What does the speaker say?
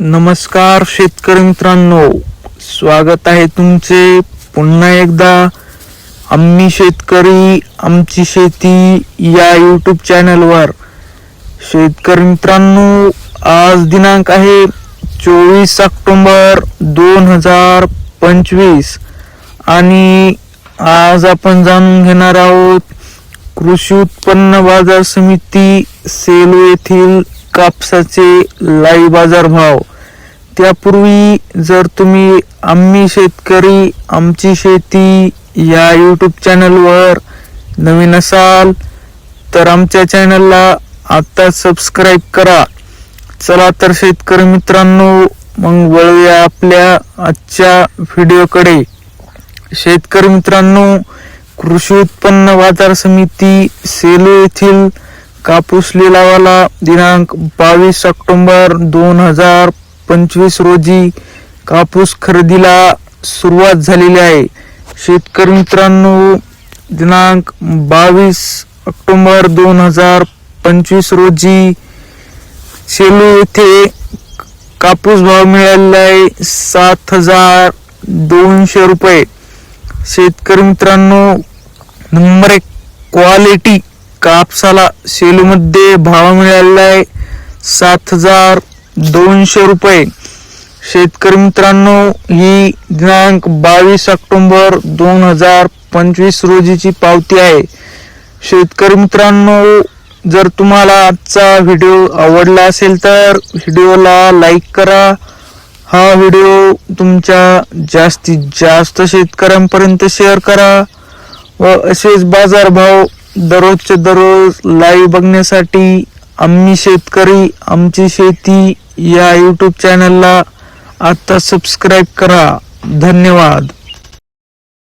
नमस्कार शेतकरी मित्रांनो. स्वागत आहे तुमचे पुन्हा एकदा. आम्ही शेतकरी आमची शेती या यूट्यूब चॅनलवर शेतकरी मित्रांनो आज दिनांक आहे चोवीस ऑक्टोंबर दोन हजार पंचवीस. आणि आज आपण जाणून घेणार आहोत कृषी उत्पन्न बाजार समिती सेलू येथील कापसाचे लाई बाजार भाव त्यापूर्वी जर तुम्ही आम्ही शेतकरी आमची शेती या यूट्यूब चॅनलवर नवीन असाल तर आमच्या चॅनलला आत्ता सबस्क्राईब करा. चला तर शेतकरी मित्रांनो मग वळूया आपल्या आजच्या व्हिडिओकडे शेतकरी मित्रांनो कृषी उत्पन्न बाजार समिती सेलू येथील कापूस लिलावाला दिनांक बावीस ऑक्टोंबर दोन हजार पंचवीस रोजी कापूस खरेदीला सुरुवात झालेली आहे. शेतकरी मित्रांनो दिनांक बावीस ऑक्टोंबर दोन हजार पंचवीस रोजी सेलू येथे कापूस भाव मिळालेला आहे सात हजार दोनशे रुपये. शेतकरी मित्रांनो नंबर एक क्वालिटी कापसाला सेलूमध्ये भाव मिळालेला आहे. सात हजार दोनशे रुपये. शेतकरी मित्रांनो ही दिनांक बावीस ऑक्टोंबर दोन हजार पंचवीस रोजीची पावती आहे. शेतकरी मित्रांनो जर तुम्हाला आजचा व्हिडिओ आवडला असेल तर व्हिडिओला लाईक करा. हा व्हिडिओ तुमच्या जास्तीत जास्त शेतकऱ्यांपर्यंत शेअर करा. व असेच बाजारभाव दररोजचे दररोज लाईव्ह बघण्यासाठी आम्ही शेतकरी आमची शेती या यूट्यूब चॅनलला आत्ता सबस्क्राईब करा. धन्यवाद.